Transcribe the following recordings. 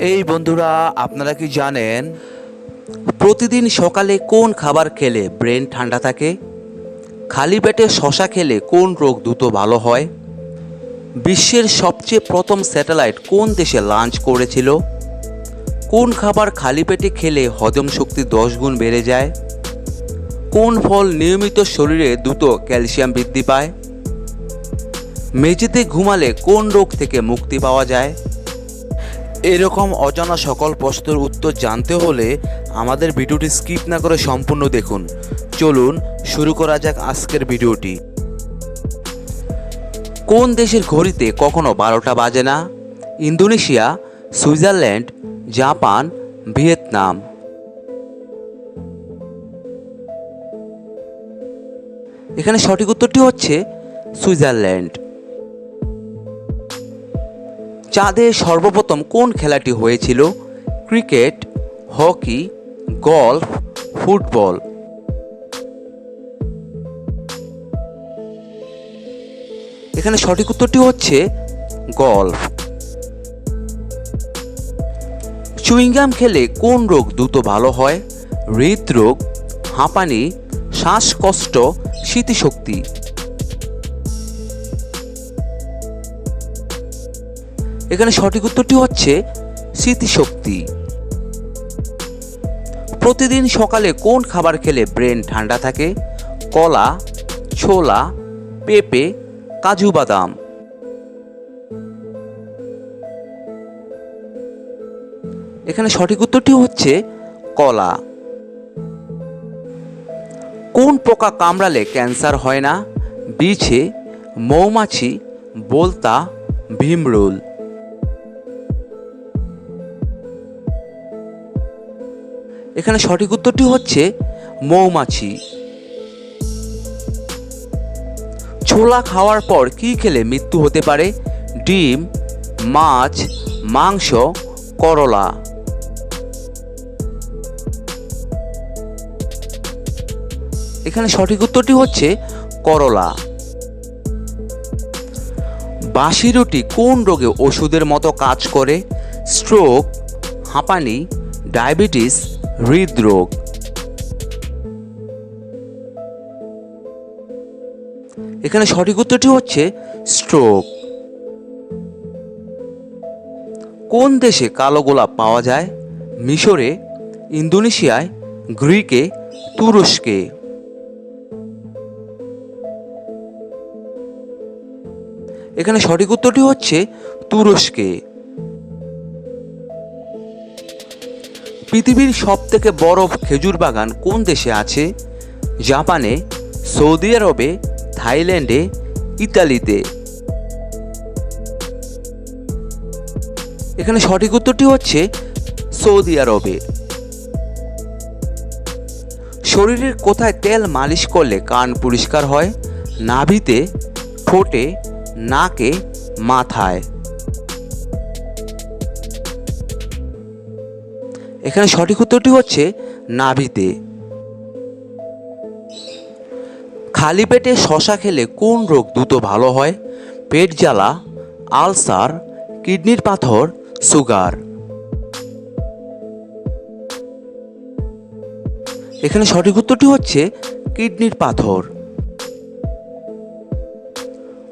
এই বন্ধুরা, আপনারা কি জানেন প্রতিদিন সকালে কোন খাবার খেলে ব্রেন ঠান্ডা থাকে? খালি পেটে শশা খেলে কোন রোগ দ্রুত ভালো হয়? বিশ্বের সবচেয়ে প্রথম স্যাটেলাইট কোন দেশে লঞ্চ করেছিল? কোন খাবার খালি পেটে খেলে হজম শক্তি দশ গুণ বেড়ে যায়? কোন ফল নিয়মিত শরীরে দ্রুত ক্যালসিয়াম বৃদ্ধি পায়? মেঝেতে ঘুমালে কোন রোগ থেকে মুক্তি পাওয়া যায়? এরকম অজানা সকল প্রশ্নের উত্তর জানতে হলে আমাদের ভিডিওটি স্কিপ না করে সম্পূর্ণ দেখুন। চলুন শুরু করা যাক আজকের ভিডিওটি। কোন দেশের ঘড়িতে কখনো বারোটা বাজে না? Indonesia, Switzerland, Japan, Vietnam. এখানে সঠিক উত্তরটি হচ্ছে সুইজারল্যান্ড। চাঁদে সর্বপ্রথম কোন খেলাটি হয়েছিল? Cricket, hockey, golf, football. এখানে সঠিক উত্তরটি হচ্ছে গলফ। চুইংগাম খেলে কোন রোগ দ্রুত ভালো হয়? হৃদরোগ, হাঁপানি, শ্বাসকষ্ট, স্মৃতিশক্তি। এখানে সঠিক উত্তরটি হচ্ছে স্মৃতিশক্তি। প্রতিদিন সকালে কোন খাবার খেলে ব্রেন ঠান্ডা থাকে? কলা, ছোলা, পেঁপে, কাজু বাদাম। এখানে সঠিক উত্তরটি হচ্ছে কলা। কোন পোকা কামড়ালে ক্যান্সার হয় না? বিছে, মৌমাছি, বলতা, ভীমরুল। এখানে সঠিক উত্তরটি হচ্ছে মৌমাছি। ছোলা খাওয়ার পর কি খেলে মৃত্যু হতে পারে? ডিম, মাছ, মাংস, করলা। এখানে সঠিক উত্তরটি হচ্ছে করলা। বাসি রুটি কোন রোগে ওষুধের মতো কাজ করে? স্ট্রোক, হাঁপানি, ডায়াবেটিস হৃদরোগ। এখানে সঠিক উত্তরটি হচ্ছে স্ট্রোক কোন দেশে কালো গোলাপ পাওয়া যায়? মিশরে, ইন্দোনেশিয়ায়, গ্রিকে, তুরস্কে। এখানে সঠিক উত্তরটি হচ্ছে তুরস্কে। পৃথিবীর সব থেকে বড় খেজুর বাগান কোন দেশে আছে? জাপানে, সৌদি আরবে, থাইল্যান্ডে, ইতালিতে। এখানে সঠিক উত্তরটি হচ্ছে সৌদি আরবে। শরীরের কোথায় তেল মালিশ করলে কান পরিষ্কার হয়? নাভিতে, ঠোঁটে, নাকে, মাথায়। এখানে সঠিক উত্তরটি হচ্ছে নাভিতে। খালি পেটে শশা খেলে কোন রোগ দ্রুত ভালো হয়? পেট জ্বালা, আলসার, কিডনির পাথর, সুগার। এখানে সঠিক উত্তরটি হচ্ছে কিডনির পাথর।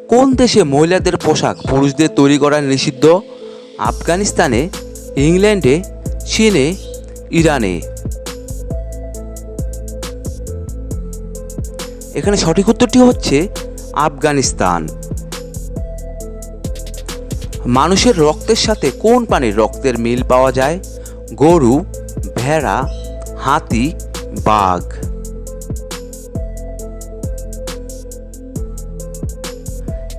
কোন দেশে মহিলাদের পোশাক পুরুষদের তৈরি করা নিষিদ্ধ? আফগানিস্তানে, ইংল্যান্ডে চীনে, ইরানে। এখানে সঠিক উত্তরটি হচ্ছে আফগানিস্তান। মানুষের রক্তের সাথে কোন প্রাণীর রক্তের মিল পাওয়া যায়? গরু, ভেড়া, হাতি, বাঘ।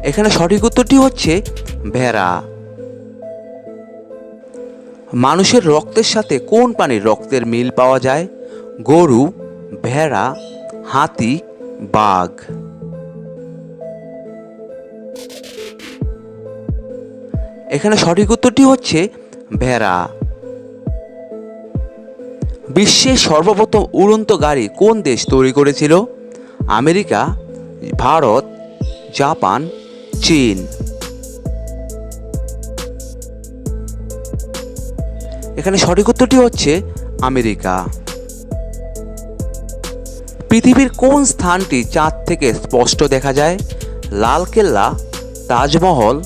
এখানে সঠিক উত্তরটি হচ্ছে ভেড়া। মানুষের রক্তের সাথে কোন প্রাণীর রক্তের মিল পাওয়া যায়? গরু, ভেড়া, হাতি, বাঘ। এখানে সঠিক উত্তরটি হচ্ছে ভেড়া। বিশ্বের সর্বপ্রথম উড়ন্ত গাড়ি কোন দেশ তৈরি করেছিল? আমেরিকা, ভারত, জাপান, চীন। এখানে সঠিক উত্তরটি হচ্ছে আমেরিকা। পৃথিবীর কোন স্থানটি চাঁদ থেকে স্পষ্ট দেখা যায়? লালকেল্লা তাজমহল,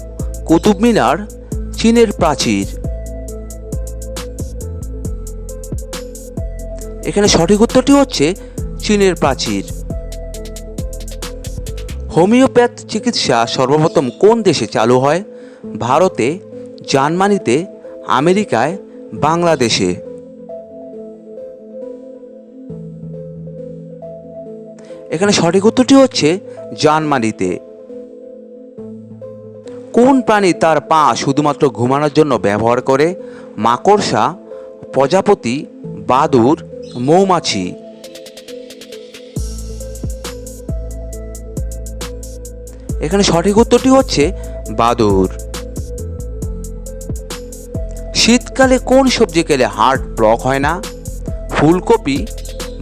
কুতুব মিনার, চীনের প্রাচীর। এখানে সঠিক উত্তরটি হচ্ছে চীনের প্রাচীর। হোমিওপ্যাথ চিকিৎসা সর্বপ্রথম কোন দেশে চালু হয়? ভারতে, জার্মানিতে, আমেরিকায় বাংলাদেশে। এখানে সঠিক উত্তরটি হচ্ছে জার্মানিতে। কোন প্রাণী তার পা শুধুমাত্র ঘুমানোর জন্য ব্যবহার করে? মাকড়সা, প্রজাপতি, বাদুর, মৌমাছি। এখানে সঠিক উত্তরটি হচ্ছে বাদুর। শীতকালে কোন সবজি খেলে হার্ট ব্লক হয় না? ফুলকপি,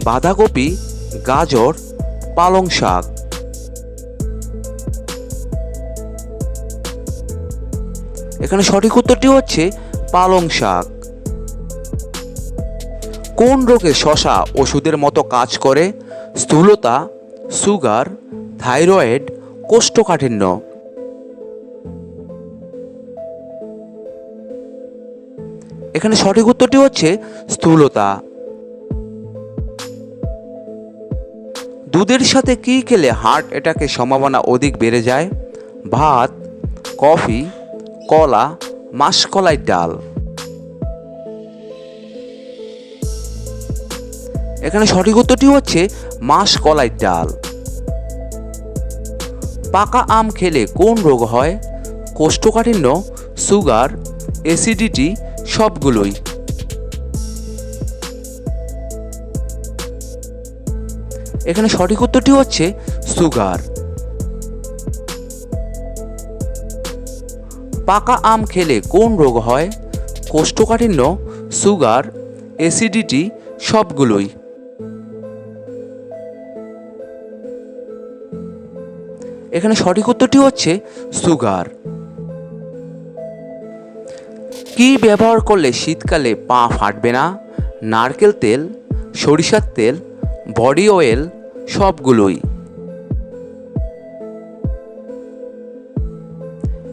বাঁধাকপি, গাজর, পালং শাক। এখানে সঠিক উত্তরটি হচ্ছে পালং শাক। কোন রোগে শশা ওষুধের মতো কাজ করে? স্থূলতা, সুগার, থাইরয়েড, কোষ্ঠকাঠিন্য। এখানে সঠিক উত্তরটি হচ্ছে স্থূলতা। দুধের সাথে কি খেলে হার্ট অ্যাটাকের সম্ভাবনা অধিক বেড়ে যায়? ভাত, কফি, কলা, মাসকলাই ডাল। এখানে সঠিক উত্তরটি হচ্ছে মাসকলাই ডাল। পাকা আম খেলে কোন রোগ হয়? কোষ্ঠকাঠিন্য, সুগার অ্যাসিডিটি সবগুলোই। এখানে সঠিক উত্তরটি হচ্ছে সুগার। পাকা আম খেলে কোন রোগ হয়? কোষ্ঠকাঠিন্য, সুগার, অ্যাসিডিটি, সবগুলোই। এখানে সঠিক উত্তরটি হচ্ছে সুগার। কি ব্যবহার করলে শীতকালে পা ফাটবে না? নারকেল তেল, সরিষার তেল, বডি অয়েল, সবগুলোই।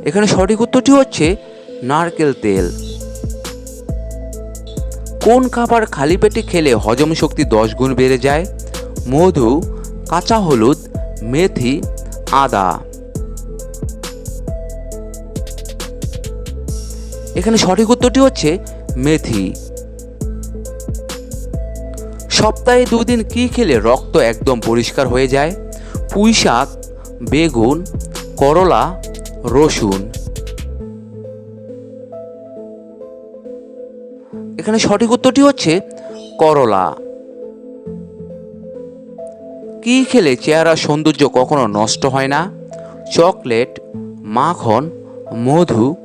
এখানে সঠিক উত্তরটি হচ্ছে নারকেল তেল। কোন খাবার খালি পেটে খেলে হজম শক্তি দশ গুণ বেড়ে যায়? মধু, কাঁচা হলুদ, মেথি, আদা। এখানে সঠিক উত্তরটি হচ্ছে মেথি। সপ্তাহে দুদিন কি খেলে রক্ত একদম পরিষ্কার হয়ে যায়? পুঁই শাক, বেগুন, করলা, রসুন। এখানে সঠিক উত্তরটি হচ্ছে করলা। কি খেলে চেহারার সৌন্দর্য কখনো নষ্ট হয় না? চকলেট, মাখন, মধু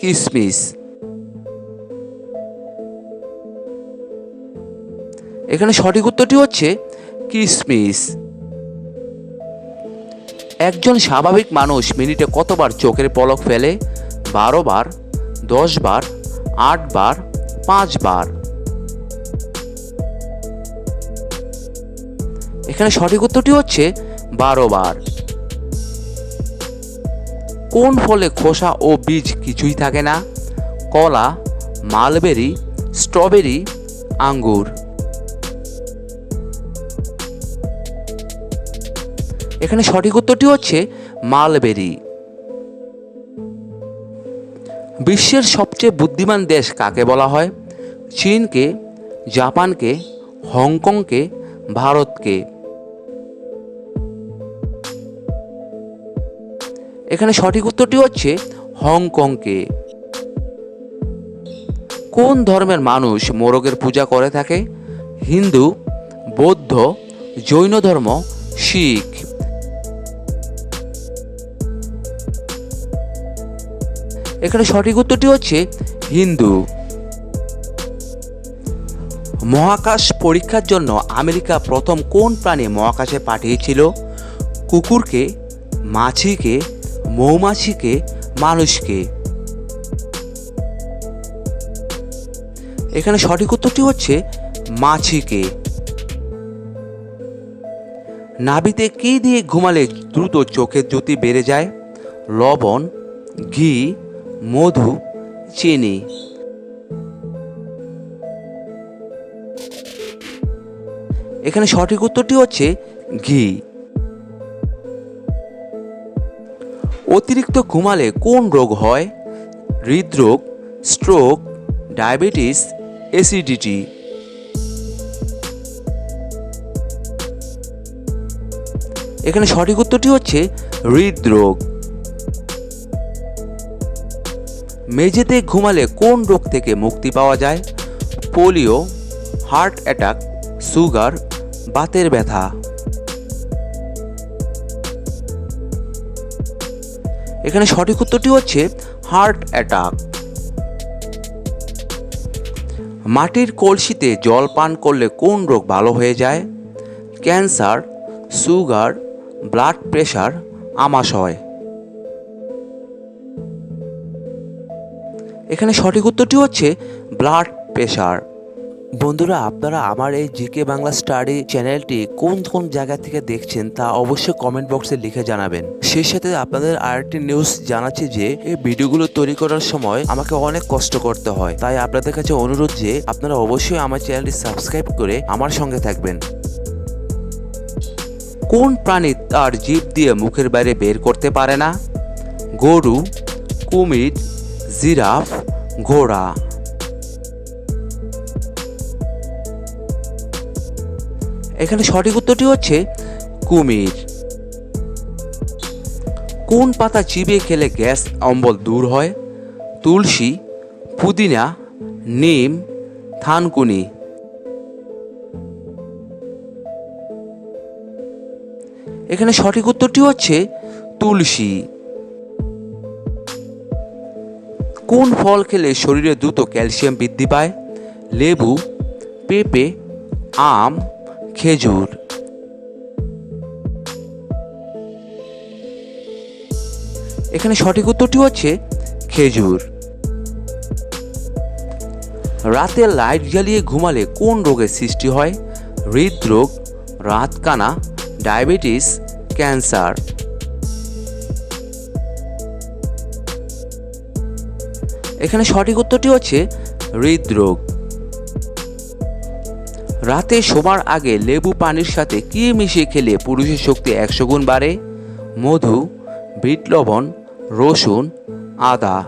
কিশমিশ এখানে সঠিক উত্তরটি হচ্ছে কিসমিস। একজন স্বাভাবিক মানুষ মিনিটে কতবার চোখের পলক ফেলে? বারো বার দশ বার আট বার পাঁচ বার এখানে সঠিক উত্তরটি হচ্ছে বারো বার কোন ফলে খোসা ও বীজ কিছুই থাকে না? কলা, মালবেরি, স্ট্রবেরি, আঙ্গুর। এখানে সঠিক উত্তরটি হচ্ছে মালবেরি। বিশ্বের সবচেয়ে বুদ্ধিমান দেশ কাকে বলা হয়? চীনকে, জাপানকে, হংকংকে, ভারতকে। এখানে সঠিক উত্তরটি হচ্ছে হংকংকে। কোন ধর্মের মানুষ মোরগের পূজা করে থাকে? হিন্দু, বৌদ্ধ, জৈন ধর্ম, শিখ। এখানে সঠিক উত্তরটি হচ্ছে হিন্দু। মহাকাশ পরীক্ষার জন্য আমেরিকা প্রথম কোন প্রাণী মহাকাশে পাঠিয়েছিল? কুকুরকে, মাছিকে, মৌমাছিকে, মানুষকে। এখানে সঠিক উত্তরটি হচ্ছে মাছিকে। নাভিতে কি দিয়ে ঘুমালে দ্রুত চোখের জ্যোতি বেড়ে যায়? লবণ, ঘি মধু চিনি। এখানে সঠিক উত্তরটি হচ্ছে ঘি। অতিরিক্ত ঘুমালে কোন রোগ হয়? হৃদরোগ স্ট্রোক ডায়াবেটিস অ্যাসিডিটি এখানে সঠিক উত্তরটি হচ্ছে হৃদরোগ। মেঝেতে ঘুমালে কোন রোগ থেকে মুক্তি পাওয়া যায়? পোলিও, হার্ট অ্যাটাক, সুগার, বাতের ব্যথা। এখানে সঠিক উত্তরটি হচ্ছে হার্ট অ্যাটাক। মাটির কলসিতে জল পান করলে কোন রোগ ভালো হয়ে যায়? ক্যান্সার, সুগার, ব্লাড প্রেশার আমাশয়। এখানে সঠিক উত্তরটি হচ্ছে ব্লাড প্রেশার বন্ধুরা, আপনারা আমার এই জিকে বাংলা স্টাডি চ্যানেলটি কোন কোন জায়গা থেকে দেখছেন তা অবশ্যই কমেন্ট বক্সে লিখে জানাবেন। সেই সাথে আপনাদের আরেকটি নিউজ জানাচ্ছি যে, এই ভিডিওগুলো তৈরি করার সময় আমাকে অনেক কষ্ট করতে হয়। তাই আপনাদের কাছে অনুরোধ যে, আপনারা অবশ্যই আমার চ্যানেলটি সাবস্ক্রাইব করে আমার সঙ্গে থাকবেন। কোন প্রাণী তার জীব দিয়ে মুখের বাইরে বের করতে পারে না? গরু, কুমির, জিরাফ ঘোড়া। এখানে সঠিক উত্তরটি হচ্ছে কুমির। কোন পাতা চিবিয়ে খেলে গ্যাস অম্বল দূর হয়? তুলসী, পুদিনা, নিম, থানকুনি। এখানে সঠিক উত্তরটি হচ্ছে তুলসী। কোন ফল খেলে শরীরে দ্রুত ক্যালসিয়াম বৃদ্ধি পায়? লেবু, পেঁপে, আম, খেজুর। এখানে সঠিক উত্তরটি হচ্ছে খেজুর। রাতে লাইট জ্বালিয়ে ঘুমালে কোন রোগের সৃষ্টি হয়? হৃদরোগ, রাতকানা, ডায়াবেটিস, ক্যান্সার। এখানে সঠিক উত্তরটি হচ্ছে হৃদরোগ। রাতে শোবার আগে লেবু পানির সাথে কি মিশিয়ে খেলে পুরুষের শক্তি একশো গুণ বাড়ে? মধু, বিট লবণ, রসুন, আদা।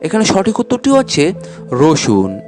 এখানে সঠিক উত্তরটি হচ্ছে রসুন।